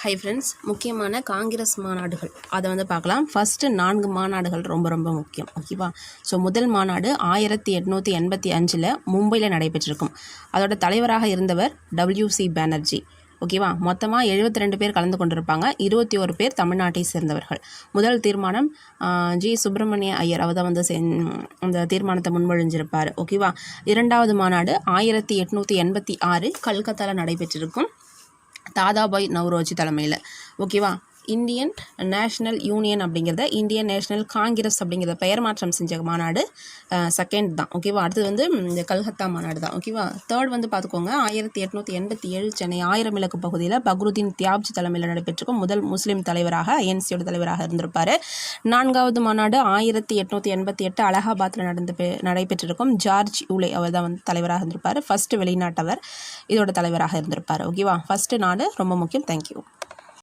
Hi friends முக்கியமான காங்கிரஸ் மாநாடுகள். அதை வந்து பார்க்கலாம். ஃபஸ்ட்டு நான்கு மாநாடுகள் ரொம்ப ரொம்ப முக்கியம். ஓகேவா ஸோ முதல் மாநாடு ஆயிரத்தி எட்நூற்றி எண்பத்தி அஞ்சில் மும்பையில் நடைபெற்றிருக்கும். அதோட தலைவராக இருந்தவர் டபிள்யூசி பானர்ஜி ஓகேவா மொத்தமாக எழுபத்தி ரெண்டு பேர் கலந்து கொண்டிருப்பாங்க. இருபத்தி ஒரு பேர் தமிழ்நாட்டை சேர்ந்தவர்கள். முதல் தீர்மானம் ஜி சுப்பிரமணிய ஐயர் அவர் தான் வந்து அந்த தீர்மானத்தை முன்மொழிஞ்சிருப்பார். ஓகேவா இரண்டாவது மாநாடு ஆயிரத்தி எட்நூற்றி எண்பத்தி ஆறு கல்கத்தாவில் நடைபெற்றிருக்கும். தாதாபாய் நவ்ரோஜி தலைமையில். ஓகேவா? இந்தியன் நேஷ்னல் யூனியன் அப்படிங்கிறத இந்தியன் நேஷ்னல் காங்கிரஸ் அப்படிங்கிறத பெயர் மாற்றம் செஞ்ச மாநாடு செகண்ட் தான். ஓகேவா அடுத்தது வந்து இந்த கல்கத்தா மாநாடு தான். ஓகேவா தேர்ட் வந்து பார்த்துக்கோங்க. ஆயிரத்தி எட்நூற்றி எண்பத்தி ஏழு சென்னை ஆயிரம் விளக்கு பகுதியில் பக்ருதீன் தியாப்ஜி தலைமையில் நடைபெற்றிருக்கும் முதல் முஸ்லீம் தலைவராக ஐஎன்சியோட தலைவராக இருந்திருப்பார். நான்காவது மாநாடு ஆயிரத்தி எட்நூற்றி எண்பத்தி எட்டு அலகாபாத்தில் நடந்து நடைபெற்றிருக்கும். ஜார்ஜ் யூலே அவர் தான் வந்து தலைவராக இருந்திருப்பார். ஃபஸ்ட்டு வெளிநாட்டவர் இதோட தலைவராக இருந்திருப்பார். ஓகேவா ஃபஸ்ட்டு நாடு ரொம்ப முக்கியம். தேங்க்யூ